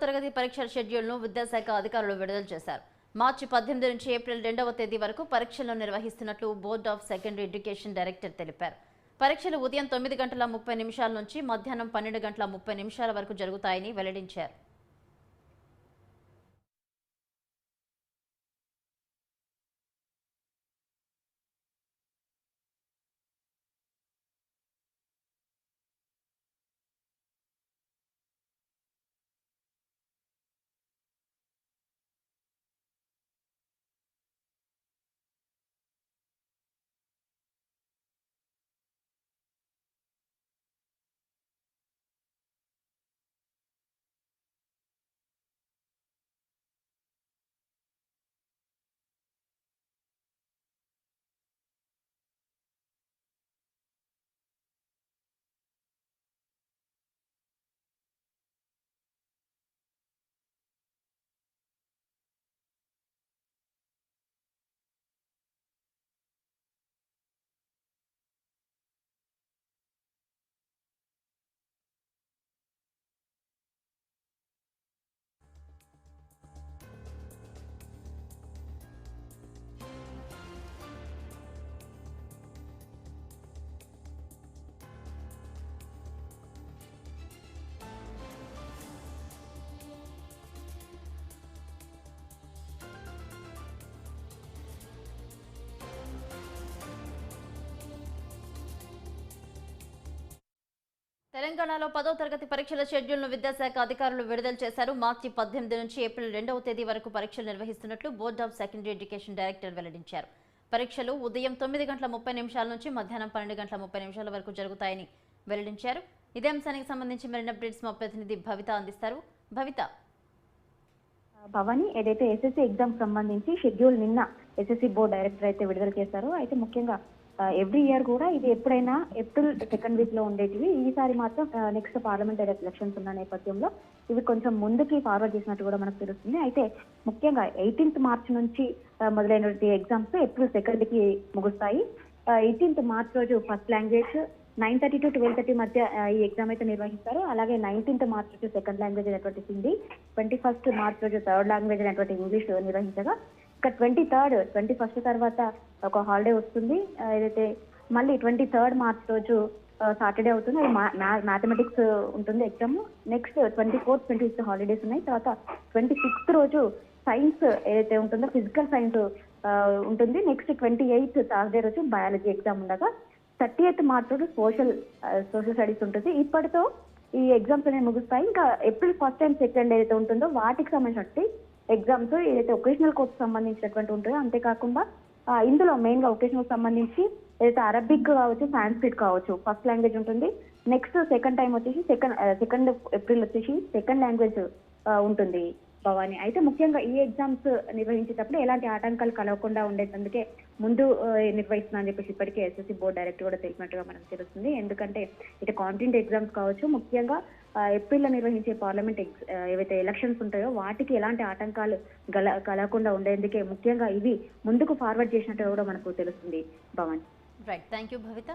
తరగతి పరీక్షల షెడ్యూల్ను విద్యాశాఖ అధికారులు విడుదల చేశారు. మార్చి పద్దెనిమిది నుంచి ఏప్రిల్ రెండవ తేదీ వరకు పరీక్షలను నిర్వహిస్తున్నట్లు board of secondary education director తెలిపారు. పరీక్షలు ఉదయం తొమ్మిది గంటల ముప్పై నిమిషాల నుంచి మధ్యాహ్నం పన్నెండు గంటల ముప్పై నిమిషాల వరకు జరుగుతాయని వెల్లడించారు. తెలంగాణలో పదో తరగతి పరీక్షల షెడ్యూల్ను విద్యాశాఖ అధికారులు విడుదల చేశారు. మార్చి పద్దెనిమిది నుంచి ఏప్రిల్ రెండవ తేదీ వరకు పరీక్షలు నిర్వహిస్తున్నట్లు board of secondary education director వెల్లడించారు. పరీక్షలు ఉదయం తొమ్మిది గంటల ముప్పై నిమిషాల నుంచి మధ్యాహ్నం పన్నెండు గంటల ముప్పై నిమిషాల వరకు జరుగుతాయని వెల్లడించారు. ఇదే అంశానికి సంబంధించి మరిన్ని అప్డేట్స్ మా ప్రతినిధి భవిత అందిస్తారు. భవిత. భవాని ఏదైతే ఎస్ఎస్సీ ఎగ్జామ్ సంబంధించి షెడ్యూల్ నిన్న ఎస్ఎస్సి బోర్డ్ డైరెక్టర్ అయితే విడుదల చేశారో అయితే ముఖ్యంగా ఎవ్రీ ఇయర్ కూడా ఇది ఎప్పుడైనా ఏప్రిల్ సెకండ్ వీక్లో ఉండేటివి. ఈసారి మాత్రం నెక్స్ట్ పార్లమెంటరీ ఎలక్షన్స్ ఉన్న నేపథ్యంలో ఇవి కొంచెం ముందుకి ఫార్వర్డ్ చేసినట్టు కూడా మనకు తెలుస్తుంది. అయితే ముఖ్యంగా ఎయిటీన్త్ మార్చ్ నుంచి మొదలైనటువంటి ఎగ్జామ్స్ ఏప్రిల్ సెకండ్కి ముగుస్తాయి. ఎయిటీన్త్ మార్చ్ రోజు first language nine thirty to twelve thirty మధ్య ఈ ఎగ్జామ్ అయితే నిర్వహిస్తారు. అలాగే నైన్టీన్త్ మార్చ్ రోజు సెకండ్ లాంగ్వేజ్ అనేటువంటి హిందీ ట్వంటీ ఫస్ట్ మార్చ్ రోజు థర్డ్ లాంగ్వేజ్ అనేటువంటి ఇంగ్లీష్ నిర్వహించగా ఇంకా ట్వంటీ థర్డ్ ట్వంటీ ఫస్ట్ తర్వాత ఒక హాలిడే వస్తుంది. ఏదైతే మళ్ళీ ట్వంటీ థర్డ్ మార్చ్ రోజు సాటర్డే అవుతుంది. అది మ్యాథమెటిక్స్ ఉంటుంది exam next twenty fourth twenty fifth holidays ఉన్నాయి. తర్వాత ట్వంటీ సిక్స్త్ రోజు సైన్స్ ఏదైతే ఉంటుందో ఫిజికల్ సైన్స్ ఉంటుంది. నెక్స్ట్ ట్వంటీ ఎయిత్ థర్స్డే రోజు బయాలజీ ఎగ్జామ్ ఉండగా థర్టీ ఎయిత్ మార్చ్ రోజు సోషల్ సోషల్ స్టడీస్ ఉంటుంది. ఇప్పటితో ఈ ఎగ్జామ్స్ అనేవి ముగుస్తాయి. ఇంకా ఏప్రిల్ ఫస్ట్ అండ్ సెకండ్ ఏదైతే ఉంటుందో వాటికి సంబంధించినట్టు ఎగ్జామ్స్ ఏదైతే ఒకేషనల్ కోర్స్ సంబంధించినటువంటి ఉంటుందో అంతేకాకుండా ఇందులో మెయిన్గా ఒకేషనల్ సంబంధించి ఏదైతే అరబిక్ కావచ్చు సాంస్క్రిట్ కావచ్చు ఫస్ట్ లాంగ్వేజ్ ఉంటుంది. నెక్స్ట్ సెకండ్ టైం వచ్చేసి సెకండ్ సెకండ్ ఏప్రిల్ వచ్చేసి సెకండ్ లాంగ్వేజ్ ఉంటుంది. భవాని అయితే ముఖ్యంగా ఈ ఎగ్జామ్స్ నిర్వహించేటప్పుడు ఎలాంటి ఆటంకాలు కలగకుండా ఉండేటందుకే ముందు నిర్వహిస్తున్నా అని చెప్పేసి ఇప్పటికే ఎస్ఎస్సి బోర్డు డైరెక్టర్ కూడా తెలిసినట్టుగా మనకు తెలుస్తుంది. ఎందుకంటే ఇటు కాంటినెంట్ ఎగ్జామ్స్ కావచ్చు ముఖ్యంగా ఏప్రిల్లో నిర్వహించే పార్లమెంట్ ఎగ్స్ ఏవైతే ఎలక్షన్స్ ఉంటాయో వాటికి ఎలాంటి ఆటంకాలు గల కలగకుండా ఉండేందుకే ముఖ్యంగా ఇవి ముందుకు ఫార్వర్డ్ చేసినట్టుగా కూడా మనకు తెలుస్తుంది. Bhavan. Right thank you Bhavitha